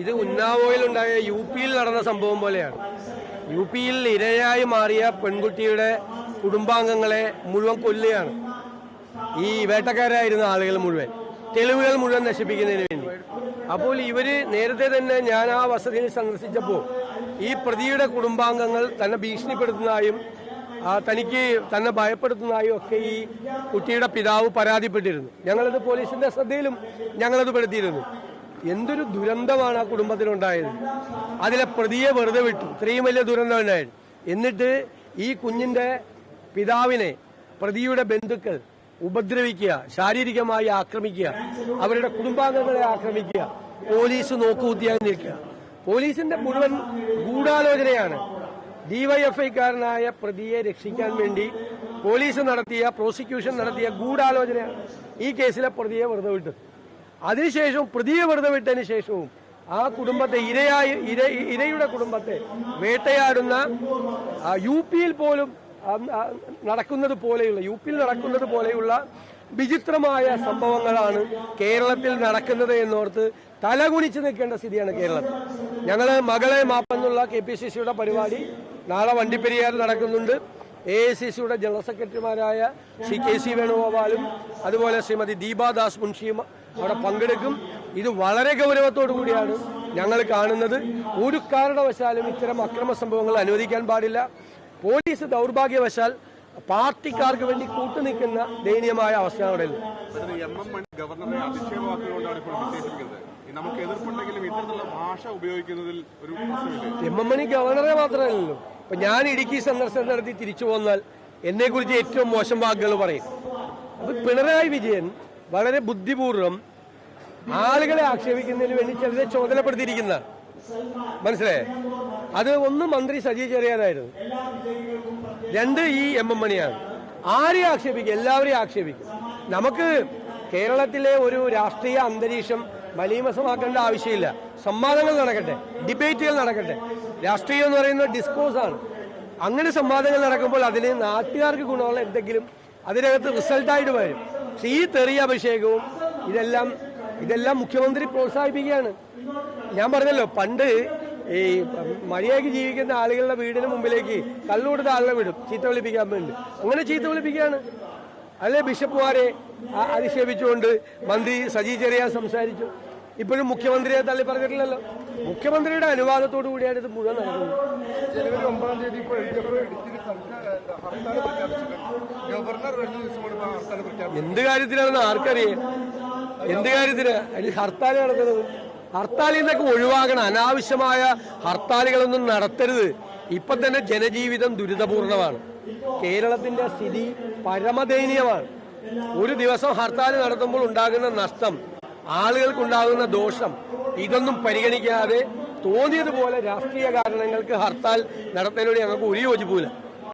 ഇത് ഉന്നാവോയിൽ ഉണ്ടായ യു പിയിൽ നടന്ന സംഭവം പോലെയാണ്. യു പിയിൽ ഇരയായി മാറിയ പെൺകുട്ടിയുടെ കുടുംബാംഗങ്ങളെ മുഴുവൻ കൊല്ലുകയാണ്. ഈ വേട്ടക്കാരായിരുന്ന ആളുകൾ മുഴുവൻ. തെളിവുകൾ മുഴുവൻ നശിപ്പിക്കുന്നതിന് വേണ്ടി. അപ്പോൾ ഇവർ നേരത്തെ തന്നെ ഞാൻ ആ വസതിയിൽ സന്ദർശിച്ചപ്പോൾ ഈ പ്രതിയുടെ കുടുംബാംഗങ്ങൾ തന്നെ ഭീഷണിപ്പെടുത്തുന്നതായും തനിക്ക് തന്നെ ഭയപ്പെടുത്തുന്നതായും ഒക്കെ ഈ കുട്ടിയുടെ പിതാവ് പരാതിപ്പെട്ടിരുന്നു. ഞങ്ങളത് പോലീസിന്റെ ശ്രദ്ധയിലും ഞങ്ങളത് പെടുത്തിയിരുന്നു. എന്തൊരു ദുരന്തമാണ് ആ കുടുംബത്തിനുണ്ടായത് അതിലെ പ്രതിയെ വെറുതെ വിട്ടു. ഇത്രയും വലിയ ദുരന്തം ഉണ്ടായത്. എന്നിട്ട് ഈ കുഞ്ഞിന്റെ പിതാവിനെ പ്രതിയുടെ ബന്ധുക്കൾ ഉപദ്രവിക്കുക ശാരീരികമായി ആക്രമിക്കുക അവരുടെ കുടുംബാംഗങ്ങളെ ആക്രമിക്കുക പോലീസ് നോക്കുകുത്തിയായി നിൽക്കുക. പോലീസിന്റെ മുഴുവൻ ഗൂഢാലോചനയാണ് ഡിവൈഎഫ്ഐക്കാരനായ പ്രതിയെ രക്ഷിക്കാൻ വേണ്ടി പോലീസ് നടത്തിയ പ്രോസിക്യൂഷൻ നടത്തിയ ഗൂഢാലോചനയാണ് ഈ കേസിലെ പ്രതിയെ വെറുതെ വിട്ടത്. അതിനുശേഷവും പ്രതിയെ വെറുതെ വിട്ടതിന് ശേഷവും ആ കുടുംബത്തെ ഇരയായി ഇര ഇരയുടെ കുടുംബത്തെ വേട്ടയാടുന്ന യു പിയിൽ പോലും നടക്കുന്നത് പോലെയുള്ള യു പിയിൽ നടക്കുന്നത് പോലെയുള്ള വിചിത്രമായ സംഭവങ്ങളാണ് കേരളത്തിൽ നടക്കുന്നത് എന്നോർത്ത് തലകുനിച്ച് നിൽക്കേണ്ട സ്ഥിതിയാണ് കേരളത്തിൽ ഞങ്ങൾ മകളെ മാപ്പെന്നുള്ള കെ പി സി സിയുടെ പരിപാടി നാളെ വണ്ടിപ്പെരിയാർ നടക്കുന്നുണ്ട്. എ ഐ സി സിയുടെ ജനറൽ സെക്രട്ടറിമാരായ ശ്രീ കെ സി വേണുഗോപാലും അതുപോലെ ശ്രീമതി ദീപാദാസ് മുൻഷിയും അവിടെ പങ്കെടുക്കും. ഇത് വളരെ ഗൗരവത്തോടു കൂടിയാണ് ഞങ്ങൾ കാണുന്നത്. ഒരു കാരണവശാലും ഇത്തരം അക്രമ സംഭവങ്ങൾ അനുവദിക്കാൻ പാടില്ല. പോലീസ് ദൗർഭാഗ്യവശാൽ പാർട്ടിക്കാർക്ക് വേണ്ടി കൂട്ടുനിൽക്കുന്ന ദയനീയമായ അവസ്ഥയാണ് അവിടെ എം എം മണി ഗവർണറെ മാത്രമല്ലല്ലോ. ഇപ്പൊ ഞാൻ ഇടുക്കി സന്ദർശനം നടത്തി തിരിച്ചു പോന്നാൽ എന്നെ കുറിച്ച് ഏറ്റവും മോശം വാക്കുകൾ പറയും. അപ്പൊ പിണറായി വിജയൻ വളരെ ബുദ്ധിപൂർവം ആളുകളെ ആക്ഷേപിക്കുന്നതിന് വേണ്ടി ചിലരെ ചുമതലപ്പെടുത്തിയിരിക്കുന്ന മനസ്സിലായേ? അത് ഒന്ന് മന്ത്രി സജി ചെറിയാനായിരുന്നു. രണ്ട് ഈ എം എം മണിയാണ്. ആരെയും ആക്ഷേപിക്കും? എല്ലാവരെയും ആക്ഷേപിക്കും. നമുക്ക് കേരളത്തിലെ ഒരു രാഷ്ട്രീയ അന്തരീക്ഷം മലീമസമാക്കേണ്ട ആവശ്യമില്ല. സംവാദങ്ങൾ നടക്കട്ടെ ഡിബേറ്റുകൾ നടക്കട്ടെ. രാഷ്ട്രീയം എന്ന് പറയുന്നത് ഡിസ്കോസ് ആണ്. അങ്ങനെ സംവാദങ്ങൾ നടക്കുമ്പോൾ അതിന് നാട്ടുകാർക്ക് ഗുണമുള്ള എന്തെങ്കിലും അതിനകത്ത് റിസൾട്ടായിട്ട് വരും. പക്ഷെ ഈ തെറിയ അഭിഷേകവും ഇതെല്ലാം ഇതെല്ലാം മുഖ്യമന്ത്രി പ്രോത്സാഹിപ്പിക്കുകയാണ്. ഞാൻ പറഞ്ഞല്ലോ പണ്ട് ഈ മര്യാദയ്ക്ക് ജീവിക്കുന്ന ആളുകളുടെ വീടിന് മുമ്പിലേക്ക് കള്ളുകൊടുത്ത ആളുകളെ വിടും ചീത്ത വിളിപ്പിക്കാൻ വേണ്ടി. അങ്ങനെ ചീത്ത വിളിപ്പിക്കുകയാണ്. അല്ലെ ബിഷപ്പുമാരെ അധിക്ഷേപിച്ചുകൊണ്ട് മന്ത്രി സജി ചെറിയ സംസാരിച്ചു. ഇപ്പോഴും മുഖ്യമന്ത്രിയെ തള്ളി പറഞ്ഞിട്ടില്ലല്ലോ. മുഖ്യമന്ത്രിയുടെ അനുവാദത്തോടു കൂടിയാണ് ഇത് മുഴുവൻ നടക്കുന്നത്. ജനുവരി ഒമ്പതാം തീയതി ഗവർണർ എന്ത് കാര്യത്തിലാണെന്ന് ആർക്കറിയേ? എന്ത് കാര്യത്തിന് അതിൽ ഹർത്താൽ നടക്കുന്നത്. ഹർത്താലിൽ നിന്നൊക്കെ ഒഴിവാകണം. അനാവശ്യമായ ഹർത്താലുകളൊന്നും നടത്തരുത്. ഇപ്പൊ തന്നെ ജനജീവിതം ദുരിതപൂർണമാണ്. കേരളത്തിന്റെ സ്ഥിതി പരമദയനീയമാണ്. ഒരു ദിവസം ഹർത്താൽ നടത്തുമ്പോൾ ഉണ്ടാകുന്ന നഷ്ടം ആളുകൾക്കുണ്ടാകുന്ന ദോഷം ഇതൊന്നും പരിഗണിക്കാതെ തോന്നിയതുപോലെ രാഷ്ട്രീയ കാരണങ്ങൾക്ക് ഹർത്താൽ നടത്തുന്നതിനോട് ഞങ്ങൾക്ക് ഒരു യോജിപ്പില്ല